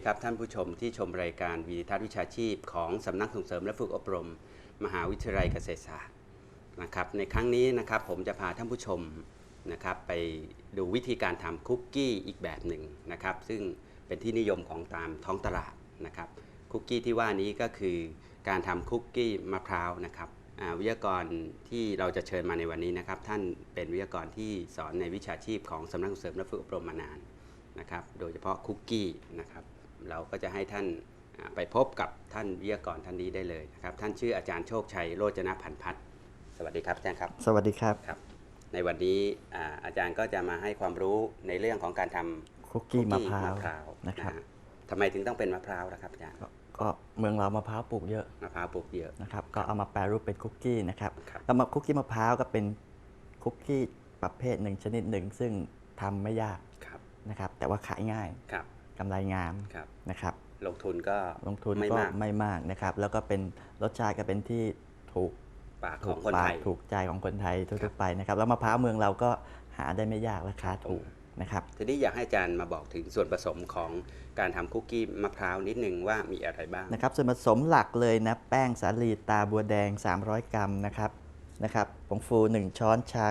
ดีครับท่านผู้ชมที่ชมรายการวิดีทัศน์วิชาชีพ ของสำนักส่งเสริมและฝึกอบรม มหาวิทยาลัยเกษตรศาสตร์นะครับในครั้งนี้นะครับผมจะพาท่านผู้ชมนะครับไปดูวิธีการทำคุกกี้อีกแบบหนึ่งนะครับ ซึ่งเป็นที่นิยมของตามท้องตลาดนะครับคุกกี้ที่ว่านี้ก็คือการทำคุกกี้มะพร้าวนะครับวิทยากรที่เราจะเชิญมาในวันนี้นะครับ ท่านเป็นวิทยากรที่สอนในวิชาชีพของสำนักส่งเสริมและฝึกอบรมมานานนะครับ โดยเฉพาะคุกกี้นะครับ เราก็จะให้ท่านอ่าไปพบกับท่านวิทยากรท่านนี้ได้เลยนะครับ ท่านชื่ออาจารย์โชคชัยโรจนพันธ์พัฒน์สวัสดีครับอาจารย์ครับ สวัสดีครับครับ ในวันนี้อ่าอาจารย์ก็จะมาให้ความรู้ในเรื่องของการทำคุกกี้มะพร้าวพร้าวนะครับฮทำไมถึงต้องเป็นมะพร้าวล่ะครับอาจารย์ก็ก็เมืองเรามะพร้าวปลูกเยอะมะพร้าวปลูกเยอะนะครับ ก็เอามาแปรรูปเป็นคุกกี้นะครับครับแล้วมาคุกกี้มะพร้าวก็เป็นคุกกี้ประเภทหนึ่งชนิดหนึ่งซึ่งทำไม่ยากครับนะครับ แต่ว่าขายง่ายครับ กำไรงามครับ นะครับ ลงทุนก็ลงทุนไม่ก็มากไม่มากนะครับ แล้วก็เป็นรสชาติก็เป็นที่ถูกปากขถูองกคนปาไทกย ถูกใจของคนไทยครัทั่วบ ๆไปนะครับ แล้วมะพร้าวเมืองเราก็หาได้ไม่ยากราคาถูกนะครับ ทีนี้อยากให้อาจารย์มาบอกถึงส่วนผสมของการทำคุกกี้มะพร้าวนิดนึงว่ามีอะไรบ้าง นะครับส่วนผสมหลักเลยนะแป้งสาลีตาบัวแดง 300 กรัมนะครับนะครับผงฟู 1 ช้อนชา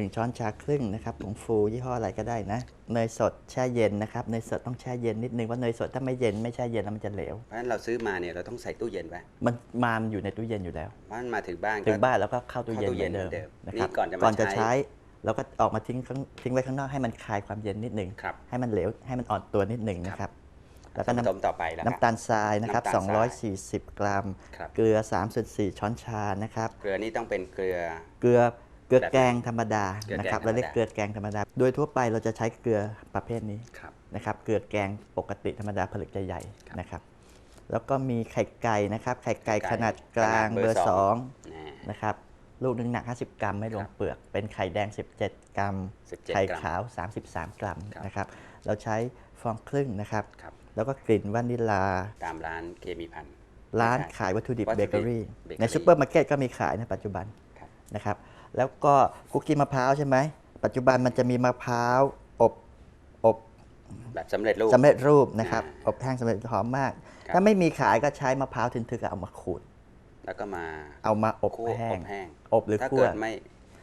1 ช้อนชาครึ่งนะครับผงฟูยี่ห้ออะไรก็ได้นะ เนยสดแช่เย็นนะครับ เนยสดต้องแช่เย็นนิดนึงว่าเนยสดถ้าไม่เย็นไม่แช่เย็นแล้วมันจะเหลว เพราะฉะนั้นเราซื้อมาเนี่ยเราต้องใส่ตู้เย็นไว้มันมามันอยู่ในตู้เย็นอยู่แล้ว เพราะฉะนั้นมาถึงบ้านถึก็งบ้านแล้วก็เข้าตู้เย็นเข้าตู้เหเย็มืนอนเดิมเหมือนเดิมนะครับนี่ก่อนจะมาก่อนจะใช้ ใช้เราก็ออกมาทิ้งข้างทิ้งไว้ข้างนอกให้มันคลายความเย็นนิดนึงครับให้มันเหลวให้มันอ่อนตัวนิดนึงนะครับ แล้วก็ส่วนผน้ำสมต่อไปแล้วครับ น้ำตาลทรายนะครับน้ำตาลทราย240 กรัม ครับ เกลือ3.4ช้อนชานะครับ เกลือนี่ต้องเป็นเกลือเกลือ เกลือแบบแกงธรรมดาเกลือแกงนะครับธรรมดาเราเรียกเกลือแกงธรรมดา โดยทั่วไปเราจะใช้เกลือประเภทนี้ครับนะครับเกลือแกงปกติธรรมดาผลึกใหญ่ครับๆนะครับ แล้วก็มีไข่ไก่นะครับไข่ไก่ไข่ไก่ขนาดกลางขนาดเบเบออร์ร์สอง2นะนะครับลูกหนึงหนัก 50 กรัมไม่รวคมรับเปลือก เป็นไข่แดง 17 กรัม17ไข่กรัมขาว 33 กรัมครับนะครับ เราใช้ฟองครึ่งนะครับครับแล้วก็กลิ่นวานิลลาตามร้านเคมีพันธุ์ร้านใช่ขายวัตถุดิบวัตถุเบดิบเกอรี่เบเกอรี่ ในซูเปอร์มาร์เก็ตก็มีขายในปัจจุบันครับนะครับ แล้วก็คุกกี้มะพร้าวใช่ไหม ปัจจุบันมันจะมีมะพร้าวอบอบแบบสำเร็จรูปสำเร็จรูปนะครับอ่าอบแห้งสำเร็จหอมมากครับถ้าไม่มีขายก็ใช้มะพร้าวทึนทึกเอามาขูด แล้วก็มาเอามาอบคั่วแห้องบแห้งอบหรือถ้าคั่วเกิดไม่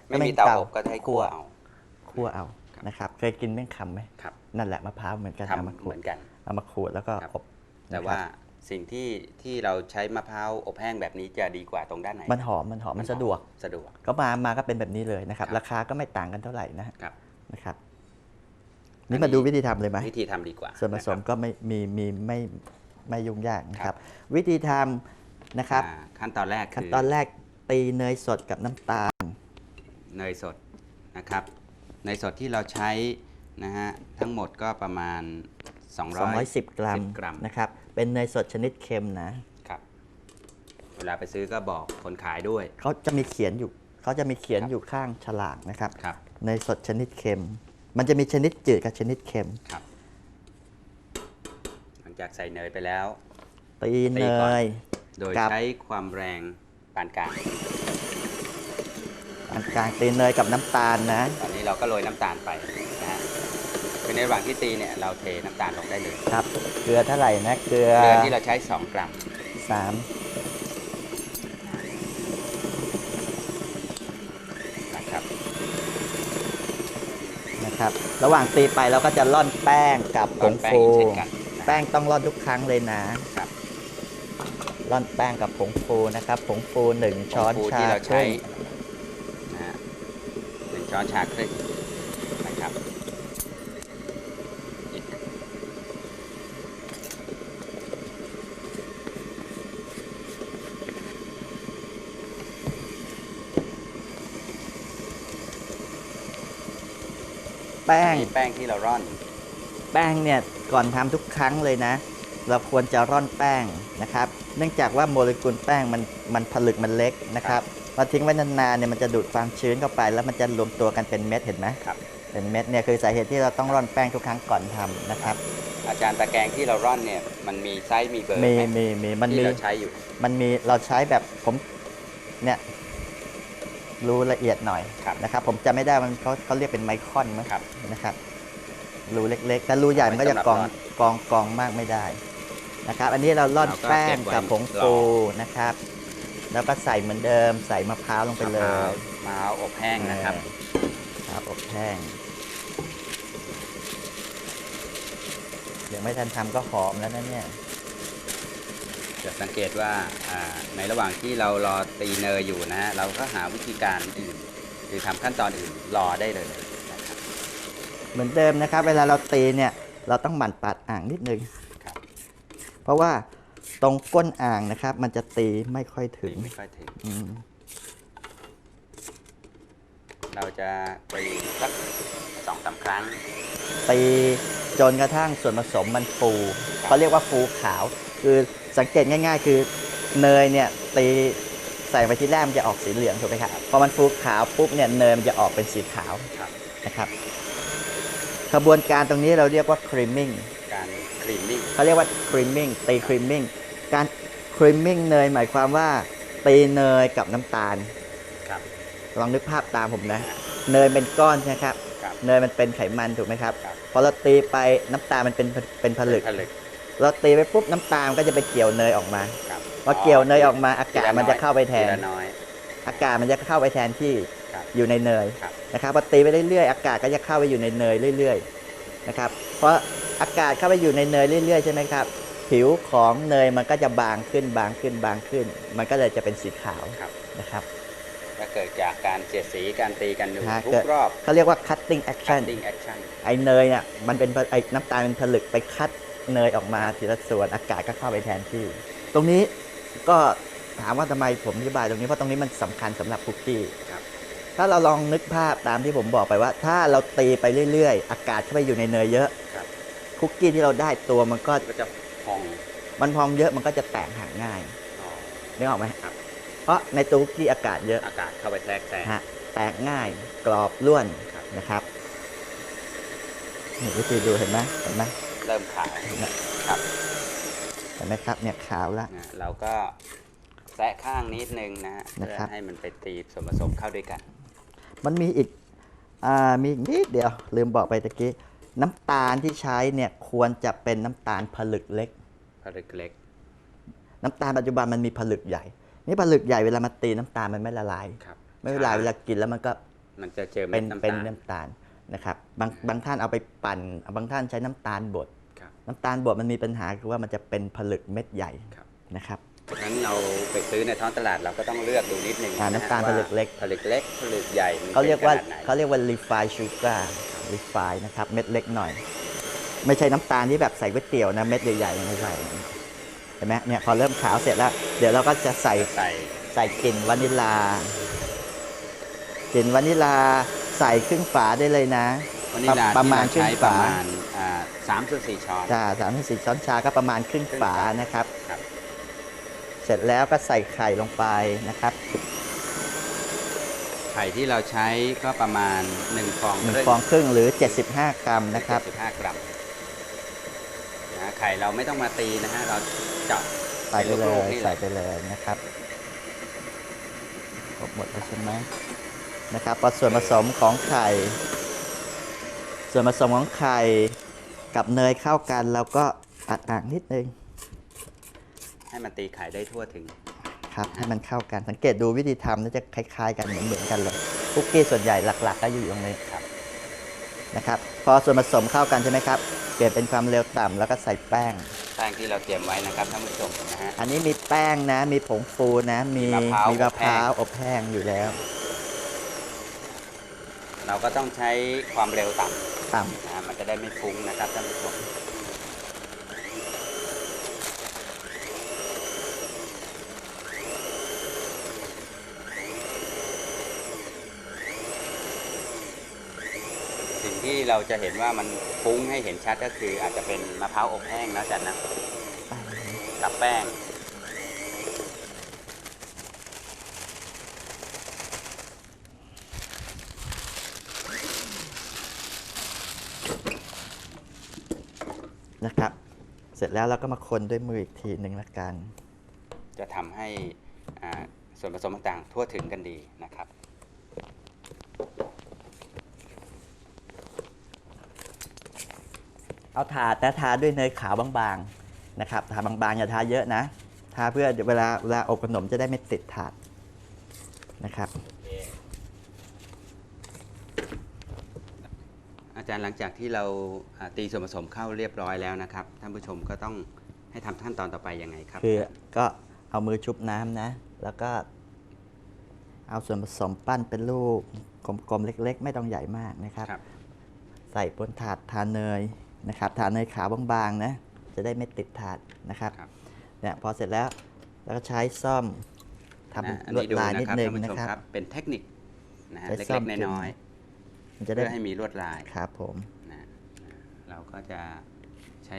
ไม่ไม่มีมีเตาเตาอบก็ให้คั่วเอาคั่วเอาครับนะครับ เคยกินเมี่ยงคำไหมครับนั่นแหละมะพร้าวเหมือนกันเอามาทำขูเหดมือนกันเอามาขูดแล้วก็ครับอบแต่นะครับว่า สิ่งที่ที่เราใช้มะพร้าวอบแห้งแบบนี้จะดีกว่าตรงด้านไหนมันหอมมันหอมมันสะดวก สะดวก ก็มามาก็เป็นแบบนี้เลยนะครับครับราคาก็ไม่ต่างกันเท่าไหร่นะครับ นะครับอันนี่นี้มาดูวิธีทำเลยไหมวิธีทำดีกว่า ส่วนผสมะครับก็ไม่มีมีไม่ไม่ยุ่งยากนะคครัรับบวิธีทำนะครับอ่าขั้นตอนแรกขั้นคือตอนแรกตีเนยสดกับน้ำตาล เนยสดนะครับเนยสดที่เราใช้นะฮะทั้งหมดก็ประมาณ200 210 กรัม10กรัมนะครับ เป็นเนยสดชนิดเค็มนะ ครับ เวลาไปซื้อก็บอกคนขายด้วย เขาจะมีเขียนอยู่เขาจะมีเขียนครับอยู่ข้างฉลากนะครับ ครับ เนยสดชนิดเค็ม มันจะมีชนิดจืดกับชนิดเค็ม ครับ หลังจากใส่เนยไปแล้ว ตีตีเนก่อน ย โดยครับ ใช้ความแรงปานกลาง อันกลางตีเนยกับน้ำตาลนะ ตอนนี้เราก็โรยน้ำตาลไปนะฮะ คือในระหว่างที่ตีเนี่ยเราเทน้ำตาลลงได้เลยครับเกลือเท่าไหร่นะเกลือเกลือที่เราใช้ 2 กรัม สามนะครับ นะครับ ระหว่างตีไปเราก็จะร่อนแป้งกับผก้อนงแป้งฟูอีกเช่นกันนะ แป้งต้องร่อนทุกครั้งเลยนะครับ ร่อนแป้งกับผงฟูนะครับ ผงฟูหนึ่งช้อนผงฟูชาที่เราคใช้รึ่งนะฮะหนึ่งช้อนชาครึ่งนะครับอีก แป้ง นี่แป้งที่เราร่อน แป้งเนี่ยก่อนทำทุกครั้งเลยนะ เราควรจะร่อนแป้งนะครับ เนื่องจากว่าโมเลกุลแป้งมันมันผลึกมันเล็กนะครับเราทิ้งไว้นานๆเนี่ยมันจะดูดความชื้นเข้าไป แล้วมันจะรวมตัวกันเป็นเม็ดเห็นไหมครับ เป็นเม็ดเนี่ยคือสาเหตุที่เราต้องร่อนแป้งทุกครั้งก่อนทำนะครับอาจารย์ตะแกรงที่เราร่อนเนี่ย มันมีไซส์มีเบอร์มีไหมมีมีมันที่มีเราใช้อยู่ มันมีเราใช้แบบผมเนี่ย รู้ละเอียดหน่อยครับนะครับผมจำไม่ได้มันเขาเขาเรียกเป็นไมครอนมั้งครับนะครับรูเล็กๆ แต่รูใหญ่มันก็จะกองกองกองมากไม่ได้นะครับ อันนี้เราล่อนเราก็แป้เก็งบไว้กับผงรอฟูนะครับ แล้วก็ใส่เหมือนเดิม ใส่มะพร้าวลงไปเลมะพร้าวยมะพร้าวอบแห้งนะครับครับอบแห้งเดี๋ยวไม่ทันทำก็หอมแล้วนะเนี่ย จะสังเกตว่าอ่าในระหว่างที่เรารอตีเนยอยู่นะฮะเราก็หาวิธีการอื่นหรือทำขั้นตอนอื่นรอได้เลยนะครับเหมือนเดิมนะครับ เวลาเราตีเนี่ยเราต้องหมั่นปัดอ่างนิดนึงครับเพราะว่าตรงก้นอ่างนะครับ มันจะตีไม่ค่อยถึตีงไม่ค่อยถึงอืมเราจะตีสักสองสามครั้ง ตีจนกระทั่งส่วนผสมมันฟูเขาเรียกว่าฟูขาว คือ สังเกตง่าย ๆ คือเนยเนี่ยตีใส่ไปที่แรกมันจะออกสีเหลืองถูกไหมครับพอมันฟูขาวปุ๊บเนี่ยเนยมันจะออกเป็นสีขาวครับ นะครับกระบวนการตรงนี้เราเรียกว่าครีมมิ่งการคลีนนิ่งเขาเรียกว่าครีมมิ่งตีครีมมิ่งการครีมมิ่งเนยหมายความว่าตีเนยกับน้ำตาลครับลองนึกภาพตามผมนะ เนยเป็นก้อนใช่ไหมครับครับ เนยมันเป็นไขมันถูกไหมครับครับพอเราตีไปน้ำตาลมันเป็นเป็นผลึกผลึก เราตีไปปุ๊บน้ำตาลมันก็จะไปเกี่ยวเนยออกมาครับพอเกี่ยวเนยออกมาอากาศมันจะเข้าไปแทนทีละน้อยอากาศมันจะเข้าไปแทนที่ครับอยู่ในเนยครับนะครับพอตีไปเรื่อยๆ อากาศก็จะเข้าไปอยู่ในเนยเรื่อยๆนะครับเพราะอากาศเข้าไปอยู่ในเนยเรื่อยๆใช่ไหมครับผิวของเนยมันก็จะบางขึ้นบางขึ้นบางขึ้น มันก็เลยจะเป็นสีขาวครับนะครับก็เกิดจากการเสียดสีการตีกันอยู่ฮะทุเกิกดรอบเขาเรียกว่า cutting action cutting action ไอเนยเนี่ยมันเป็นไอน้ำตาลเป็นผลึกไปคัด เนยออกมาทีละส่วนอากาศก็เข้าไปแทนที่ ตรงนี้ก็ถามว่าทำไมผมอธิบายตรงนี้เพราะตรงนี้มันสำคัญสำหรับคุกกี้ครับถ้าเราลองนึกภาพตามที่ผมบอกไปว่า ถ้าเราตีไปเรื่อยๆ อากาศเข้าไปอยู่ในเนยเยอะครับคุกกี้ที่เราได้ตัวมันก็ก็จะพองมันพองเยอะมันก็จะแตกห่างง่ายอ๋อนึกออกไหมครับเพราะในตัวคุกกี้อากาศเยอะอากาศเข้าไปแทรกแซงฮะแตกง่ายกรอบล้วนครับนะครับนี่วิธีดูเห็นไหมเห็นไหม เริ่มขาวเห็นไหมครับเห็นไหมครับเนี่ยขาวแล้ว นะเราก็แซะข้างนิดนึงนะฮะนะเพื่อครับ ให้มันไปตีส่วนผสมเข้าด้วยกัน มันมีอีกอ่ามีอีกนิดเดียว ลืมบอกไปตะกี้ น้ำตาลที่ใช้เนี่ยควรจะเป็นน้ำตาลผลึกเล็ก ผลึกเล็กน้ำตาลปัจจุบันมันมีผลึกใหญ่ นี่ผลึกใหญ่เวลามาตีน้ำตาลมันไม่ละลาย ครับไม่ละลายเวลากินแล้วมันก็มันจะเจอเป็เม็ดนน้ำเป็นตาลน้ำตาล นะครับบางบางท่านเอาไปปั่น บางท่านใช้น้ำตาลบดครับน้ำตาลบดมันมีปัญหาคือว่ามันจะเป็นผลึกเม็ดใหญ่ครับนะครับฉะนั้นเราไปซื้อในท้องตลาดเราก็ต้องเลือกดูนิดนึงอ่าะฮะน้ำตาลผลึกเล็กผลึกเล็กผลึกใหญ่มันเขาเรียกว่าป็นขนดไหนเขาเรียกว่า refined sugar refined นะครับเม็ดเล็กหน่อย ไม่ใช่น้ำตาลที่แบบใส่ก๋วยเตี๋ยวนะเม็ดใหญ่ๆไม่ใช่เห็นไหมเนี่ยพอเริ่มขาวเสร็จแล้ว เดี๋ยวเราก็จะใส่ใส่ใส่กลิ่นวานิลลากลิ่นวานิลลา ใส่ครึ่งฝาได้เลยนะวานิลลาประมาณที่เใช้ครึ่งปฝาระมาณอ่าสามส่วนสี่ช้อน จ้าสามสี่ช้อนชาก็ประมาณครึ่งครึ่งฝาฝานนะครับ ครับ เสร็จแล้วก็ใส่ไข่ลงไปนะครับ ไข่ที่เราใช้ก็ประมาณ1ฟองหนึ่งครึ่ฟองครึ่งหรือ 75 กรัมนะครับ75กรัมนะไข่เราไม่ต้องมาตีนะฮะ เราเจาะใส่ไปเลลูกย ๆนี่แหใส่ละไปเลยนะครับครบหมดแล้วใช่ไหม นะครับพอส่วนผสมของไข่ ส่วนผสมของไข่กับเนยเข้ากันเราก็อัดอ่างนิดนึงให้มันตีไข่ได้ทั่วถึงครับให้มันเข้ากันสังเกตดูวิธีทำน่าจะคล้าย ๆ กันเหมือนเหมือนๆกันเลยคุกกี้ส่วนใหญ่หลัก ๆ ก็อยู่ตรงนี้ครับนะครับ พอส่วนผสมเข้ากันใช่ไหมครับเปลี่ยนเป็นความเร็วต่ำแล้วก็ใส่แป้ง แป้งที่เราเตรียมไว้นะครับท่านผู้ชมนะฮะอันนี้มีแป้งนะ มีผงฟูนะ มีมีมะพร้าวมีมะพร้าวอบแห้งอยู่แล้ว เราก็ต้องใช้ความเร็วต่ต่ำนะฮะมันจะได้ไม่ฟุ้งนะครับท่านผู้ชมสิ่งที่เราจะเห็นว่ามันฟุ้งให้เห็นชัดก็คืออาจจะเป็นมะพร้าวอบแห้งนะอาจันนะำกับแป้ง นะครับ เสร็จแล้วเราก็มาคนด้วยมืออีกทีหนึ่งละกัน จะทำให้อ่าส่วนผสมต่างๆ ทั่วถึงกันดีนะครับนเอาทาแต่ทาด้วยเนยขาวบางๆนะครับทาบางๆอย่าทาเยอะนะทาเพื่อเวลาเวลาอบขนมจะได้ไม่ติดถาดนะครับ อาจารย์หลังจากที่เราอ่าตีส่วนผสมเข้าเรียบร้อยแล้วนะครับ ท่านผู้ชมก็ต้องให้ทำขั้นตอนต่อไปยังไงครับ คือก็เอามือชุบน้ำนะ แล้วก็ เอาส่วนผสมปั้นเป็นลูกกลมๆเล็ก ๆ ไม่ต้องใหญ่มากนะครับครับใส่บนถาดทาเนยนะครับทาเนยขาวบางๆนะจะได้ไม่ติดถาดนะครับครับเนี่ยพอเสร็จแล้วแล้วก็ใช้ซ่อมทนะอันำลวดนี้ดูลายนะนิดครับนึงท่านผู้ชนะมครับครับ เป็นเทคนิคนะฮะใช้เล็ซ่อมกๆจุ่มน้อย มันๆจะได้เพื่อให้มีลวดลายครับผมนะนะเราก็จะใช้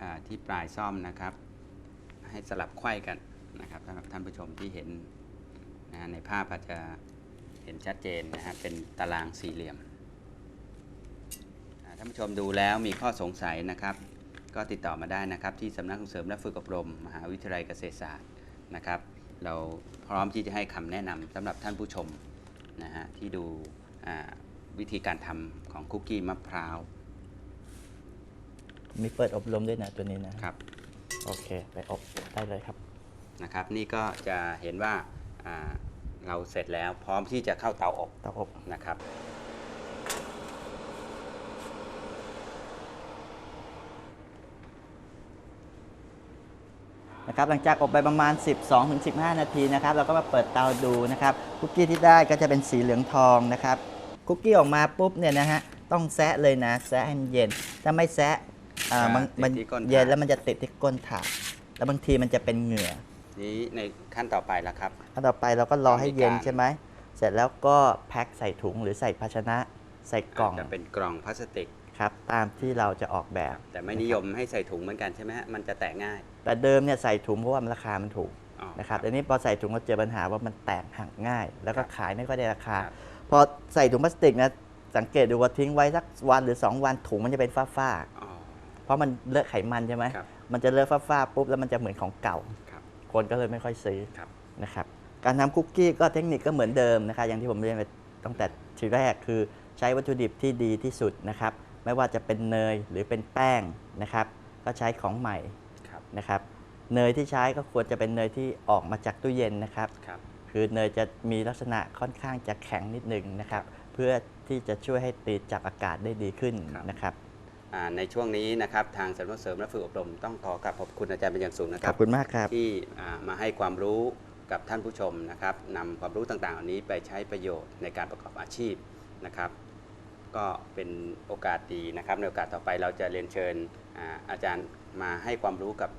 อ่าที่ปลายซ่อมนะครับ ให้สลับไขว้กันนะครับสำหรับท่านผู้ชมที่เห็นนะฮะในภาพอาจจะเห็นชัดเจนนะฮะเป็นตารางสี่เหลี่ยมอ่าท่านผู้ชมดูแล้วมีข้อสงสัยนะครับ ก็ติดต่อมาได้นะครับ ที่สำนักส่งเสริมและฝึกอบรม มหาวิทยาลัยเกษตรศาสตร์นะครับ เราพร้อมที่จะให้คำแนะนำสำหรับท่านผู้ชมนะฮะที่ดูอ่า วิธีการทำของคุกกี้มะพร้าว มีเปิดอบรมด้วยนะตัวนี้นะครับโอเค ไปอบได้เลยครับ นะครับ นี่ก็จะเห็นว่าอ่าเราเสร็จแล้วพร้อมที่จะเข้าเตาอบเตาอบนะครับ นะครับ หลังจากอบไปประมาณ 12-15 นาทีนะครับ เราก็มาเปิดเตาดูนะครับคุกกี้ที่ได้ก็จะเป็นสีเหลืองทองนะครับ คุกกี้ออกมาปุ๊บเนี่ยนะฮะต้องแซะเลยนะแซะให้มันเย็น ถ้าไม่แซะอ่าอ่ามันติดมันที่ก้นถาด เย็นแล้วมันจะติดที่ก้นถาดแล้วบางทีมันจะเป็นเหงื่อนี้ในขั้นต่อไปแล้วครับ ขั้นต่อไปเราก็รอให้เย็นต้องมีการใช่ไหมเสร็จแล้วก็แพ็คใส่ถุงหรือใส่ภาชนะใส่กล่องจะเป็นกล่องพลาสติก ครับตามที่เราจะออกแบบ แต่ไม่นิยมให้ใส่ถุงเหมือนกันใช่ไหมฮะมันจะแตกง่ายแต่เดิมเนี่ยใส่ถุงเพราะว่ามันราคามันถูกอ๋อ นะครับแต่นี้พอใส่ถุงเราเจอปัญหาว่ามันแตกหักง่าย แล้วก็ครับขายไม่ค่อยได้ราคา ครับ พอใส่ถุงพลาสติกนะสังเกตดูว่าทิ้งไว้สักวันหรือ 2 วันถุงมันจะเป็นฝ้าอ๋อ ๆเพราะมันเลอะไขมันใช่ไหมครับ มันจะเลอะฝ้าๆปุ๊บแล้วมันจะเหมือนของเก่า ครับ คนก็เลยไม่ค่อยซื้อครับ นะครับ การทำคุกกี้ก็เทคนิคก็เหมือนเดิมนะครับ อย่างที่ผมเรียนไปตั้งแต่ทีแรกคือใช้วัตถุดิบที่ดีที่สุดนะครับ ไม่ว่าจะเป็นเนยหรือเป็นแป้งนะครับ ก็ใช้ของใหม่ครับ นะครับ เนยที่ใช้ก็ควรจะเป็นเนยที่ออกมาจากตู้เย็นนะครับ ครับ คือเนยจะมีลักษณะค่อนข้างจะแข็งนิดนึงนะครับ เพื่อที่จะช่วยให้ตีจับอากาศได้ดีขึ้นครับนะครับอ่าในช่วงนี้นะครับทางสำนักเสริมและฝึกอบรมต้องขอกราบขอบคุณอาจารย์เป็นอย่างสูงนะคขรัอบ บคุณมากครับ ที่อ่ามาให้ความรู้กับท่านผู้ชมนะครับนำความรู้ต่างๆเหล่านี้ไปใช้ประโยชน์ในการประกอบอาชีพนะครับ ก็เป็นโอกาสดีนะครับ ในโอกาสต่อไปเราจะเรียนเชิญอาอาจารย์มาให้ความรู้กับ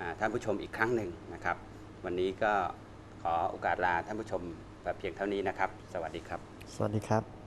อ่าท่านผู้ชมอีกครั้งหนึ่งนะครับ วันนี้ก็ ขอโอกาสลาท่านผู้ชมแบบเพียงเท่านี้นะครับ สวัสดีครับ สวัสดีครับ